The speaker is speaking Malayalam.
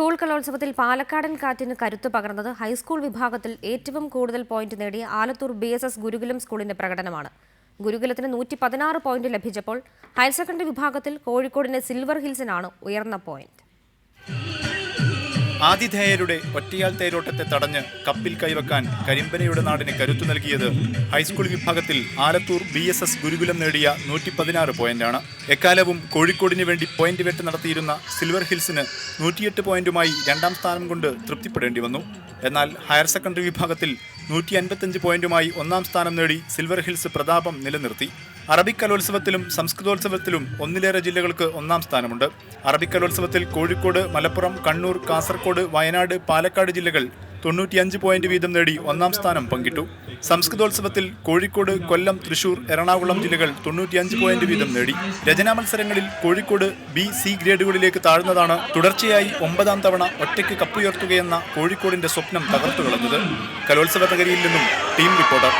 സ്കൂൾ കലോത്സവത്തിൽ പാലക്കാടൻ കാറ്റിന് കരുത്ത് പകർന്നത് ഹൈസ്കൂൾ വിഭാഗത്തിൽ ഏറ്റവും കൂടുതൽ പോയിന്റ് നേടിയ Alathur B S S Gurukulam സ്കൂളിന്റെ പ്രകടനമാണ്. ഗുരുകുലത്തിന് നൂറ്റി പതിനാറ് പോയിന്റ് ലഭിച്ചപ്പോൾ ഹയർ സെക്കൻഡറി വിഭാഗത്തിൽ കോഴിക്കോടിന്റെ സിൽവർ ഹിൽസിനാണ് ഉയർന്ന പോയിന്റ്. ആതിഥേയരുടെ ഒറ്റയാൽ തേരോട്ടത്തെ തടഞ്ഞ് കപ്പിൽ കൈവക്കാൻ കരിമ്പനയുടെ നാടിന് കരുത്തു നൽകിയത് ഹൈസ്കൂൾ വിഭാഗത്തിൽ Alathur B S S Gurukulam നേടിയ നൂറ്റി പതിനാറ് പോയിന്റാണ്. എക്കാലവും കോഴിക്കോടിന് വേണ്ടി പോയിന്റ് വെട്ട് നടത്തിയിരുന്ന സിൽവർ ഹിൽസിന് നൂറ്റിയെട്ട് പോയിന്റുമായി രണ്ടാം സ്ഥാനം കൊണ്ട് തൃപ്തിപ്പെടേണ്ടി വന്നു. എന്നാൽ ഹയർ സെക്കൻഡറി വിഭാഗത്തിൽ നൂറ്റി അൻപത്തഞ്ച് പോയിന്റുമായി ഒന്നാം സ്ഥാനം നേടി സിൽവർ ഹിൽസ് പ്രതാപം നിലനിർത്തി. അറബിക് കലോത്സവത്തിലും സംസ്കൃതോത്സവത്തിലും ഒന്നിലേറെ ജില്ലകൾക്ക് ഒന്നാം സ്ഥാനമുണ്ട്. അറബിക് കലോത്സവത്തിൽ കോഴിക്കോട് മലപ്പുറം കണ്ണൂർ കാസർകോട് വയനാട് പാലക്കാട് ജില്ലകൾ തൊണ്ണൂറ്റിയഞ്ച് പോയിന്റ് വീതം നേടി ഒന്നാം സ്ഥാനം പങ്കിട്ടു. സംസ്കൃതോത്സവത്തിൽ കോഴിക്കോട് കൊല്ലം തൃശൂർ എറണാകുളം ജില്ലകൾ തൊണ്ണൂറ്റിയഞ്ച് പോയിന്റ് വീതം നേടി. രചനാ മത്സരങ്ങളിൽ കോഴിക്കോട് ബി സി ഗ്രേഡുകളിലേക്ക് താഴ്ന്നതാണ്. തുടർച്ചയായി ഒമ്പതാം തവണ ഒറ്റയ്ക്ക് കപ്പുയർത്തുകയെന്ന കോഴിക്കോടിന്റെ സ്വപ്നം തകർത്തുകളഞ്ഞത് കലോത്സവ നഗരിയിൽ നിന്നും ടീം റിപ്പോർട്ടർ.